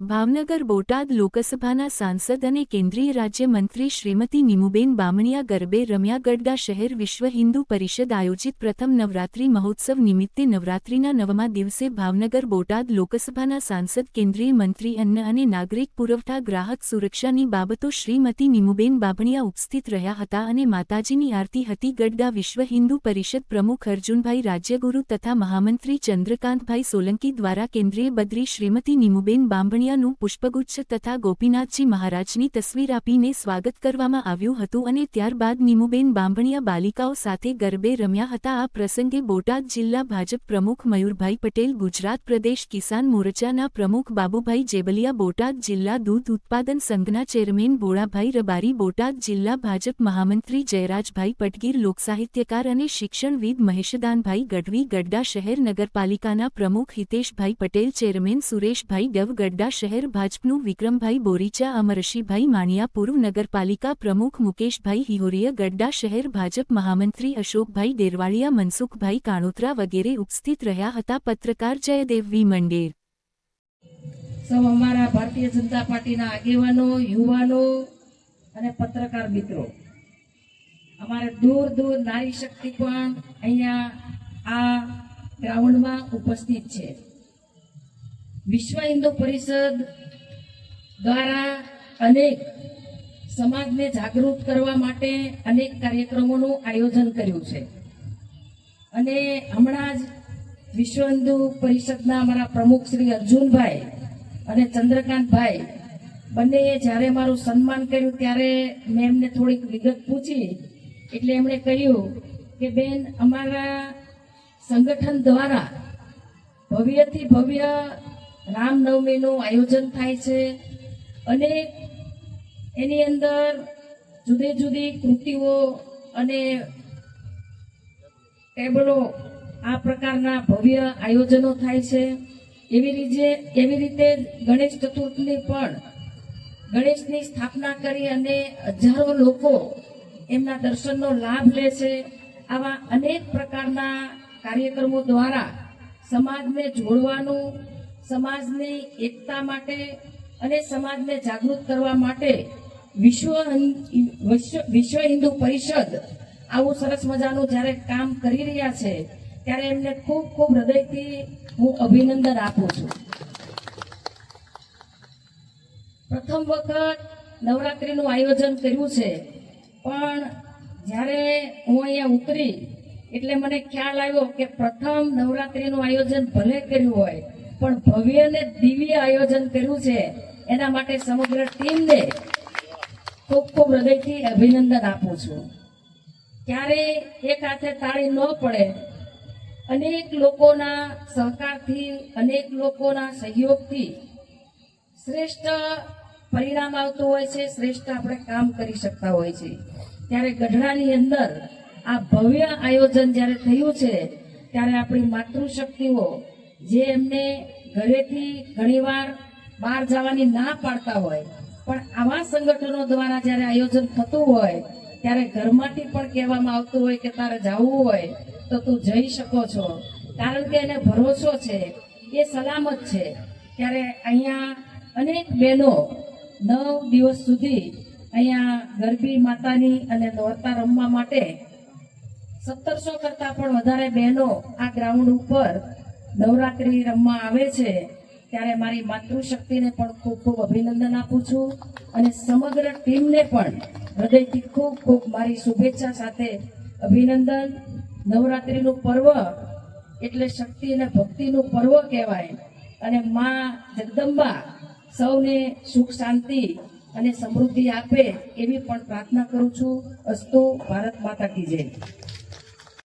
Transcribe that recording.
ભાવનગર બોટાદ લોકસભાના સાંસદ અને કેન્દ્રીય રાજ્યમંત્રી શ્રીમતી નિમુબેન બામણિયા ગરબે રમ્યા ગઢડા શહેર વિશ્વ હિન્દુ પરિષદ આયોજિત પ્રથમ નવરાત્રિ મહોત્સવ નિમિત્તે નવરાત્રિના નવમા દિવસે ભાવનગર બોટાદ લોકસભાના સાંસદ, કેન્દ્રીય મંત્રી અન્ન અને નાગરિક પુરવઠા ગ્રાહક સુરક્ષાની બાબતો શ્રીમતી નિમુબેન બામણિયા ઉપસ્થિત રહ્યા હતા અને માતાજીની આરતી હતી. ગઢડા વિશ્વ હિન્દુ પરિષદ પ્રમુખ અર્જુનભાઈ રાજ્યગુરુ તથા મહામંત્રી ચંદ્રકાંતભાઈ સોલંકી દ્વારા કેન્દ્રીય બદ્રી શ્રીમતી નિમુબેન બામણિયાનું પુષ્પગુચ્છ તથા ગોપીનાથજી મહારાજની તસવીર આપીને સ્વાગત કરવામાં આવ્યું હતું અને ત્યારબાદ નીમુબેન બાંભણિયા બાલિકાઓ સાથે ગરબે રમ્યા હતા. આ પ્રસંગે બોટાદ જિલ્લા ભાજપ પ્રમુખ મયુરભાઈ પટેલ, ગુજરાત પ્રદેશ કિસાન મોરચાના પ્રમુખ બાબુભાઈ જેબલિયા, બોટાદ જિલ્લા દૂધ ઉત્પાદન સંઘના ચેરમેન બોળાભાઈ રબારી, બોટાદ જિલ્લા ભાજપ મહામંત્રી જયરાજભાઈ પટગીર, લોકસાહિત્યકાર અને શિક્ષણવિદ મહેશદાનભાઈ ગઢવી, ગઢડા શહેર નગરપાલિકાના પ્રમુખ હિતેશભાઈ પટેલ, ચેરમેન સુરેશભાઈ ડવ ગઢડા શહેર ભાજપનું વિક્રમભાઈ બોરીચા, અમરશીભાઈ માણિયા પૂર્વ નગરપાલિકા પ્રમુખ મુકેશભાઈ હિહોરીય ગડ્ડા શહેર ભાજપ મહામંત્રી અશોકભાઈ દેરવાળીયા, મનસુખભાઈ કાણોત્રા વગેરે ઉપસ્થિત રહ્યા હતા. પત્રકાર જયદેવ વી. મંડેર. સૌ અમારા ભારતીય જનતા પાર્ટીના આગેવાનો, યુવાનો અને પત્રકાર મિત્રો. અમારે દૂર દૂર નારી શક્તિ પણ અહીંયા આ ગ્રાઉન્ડમાં ઉપસ્થિત છે. વિશ્વ હિન્દુ પરિષદ દ્વારા અનેક સમાજને જાગૃત કરવા માટે અનેક કાર્યક્રમોનું આયોજન કર્યું છે. અને હમણાં જ વિશ્વ હિન્દુ પરિષદના અમારા પ્રમુખ શ્રી અર્જુનભાઈ અને ચંદ્રકાંતભાઈ બંનેએ જ્યારે મારું સન્માન કર્યું ત્યારે મેં એમને થોડીક વિગત પૂછી. એટલે એમણે કહ્યું કે, બેન, અમારા સંગઠન દ્વારા ભવ્યથી ભવ્ય રામનવમીનું આયોજન થાય છે. અને એની અંદર જુદી જુદી કૃતિઓ અને ટેબલો આ પ્રકારના ભવ્ય આયોજનો થાય છે. એવી રીતે એવી રીતે ગણેશ ચતુર્થની પણ ગણેશની સ્થાપના કરી અને હજારો લોકો એમના દર્શનનો લાભ લે છે. આવા અનેક પ્રકારના કાર્યક્રમો દ્વારા સમાજને જોડવાનું સમાજની એકતા માટે અને સમાજને જાગૃત કરવા માટે વિશ્વ વિશ્વ- હિન્દુ પરિષદ આવું સરસ મજાનું જ્યારે કામ કરી રહ્યા છે, ત્યારે એમને ખૂબ ખૂબ હૃદયથી હું અભિનંદન આપું છું. પ્રથમ વખત નવરાત્રિનું આયોજન કર્યું છે, પણ જ્યારે હું અહીંયા ઉતરી, એટલે મને ખ્યાલ આવ્યો કે પ્રથમ નવરાત્રિનું આયોજન ભલે કર્યું હોય પણ ભવ્ય અને દિવ્ય આયોજન કર્યું છે. એના માટે સમગ્ર ટીમને ખૂબ ખૂબ હૃદયથી અભિનંદન આપું છું. ક્યારે એક હાથે તાળી ન પડે, અનેક લોકોના સહકારથી, અનેક લોકોના સહયોગથી શ્રેષ્ઠ પરિણામ આવતું હોય છે, શ્રેષ્ઠ આપણે કામ કરી શકતા હોય છે. ત્યારે ગઢડાની અંદર આ ભવ્ય આયોજન જ્યારે થયું છે, ત્યારે આપણી માતૃશક્તિઓ જે એમને ઘરેથી ઘણીવાર બહાર જવાની ના પાડતા હોય, પણ આવા સંગઠનો દ્વારા જ્યારે આયોજન થતું હોય, ત્યારે ઘરમાંથી પણ કહેવામાં આવતું હોય કે તારે જવું હોય, તો તું જઈ શકો છો. કારણ કે એને ભરોસો છે, એ સલામત છે. ત્યારે અહીંયા અનેક બહેનો નવ દિવસ સુધી અહીંયા ગરબી માતાની અને નોરતા રમવા માટે સત્તરસો કરતાં પણ વધારે બહેનો આ ગ્રાઉન્ડ ઉપર નવરાત્રી રમવા આવે છે, ત્યારે મારી માતૃશક્તિને પણ ખૂબ ખૂબ અભિનંદન આપું છું અને સમગ્ર ટીમને પણ હૃદયથી ખૂબ ખૂબ મારી શુભેચ્છા સાથે અભિનંદન. નવરાત્રીનું પર્વ એટલે શક્તિ અને ભક્તિનું પર્વ કહેવાય અને મા જગદંબા સૌને સુખ શાંતિ અને સમૃદ્ધિ આપે એવી પણ પ્રાર્થના કરું છું. અસ્તુ ભારત માતા કી જય.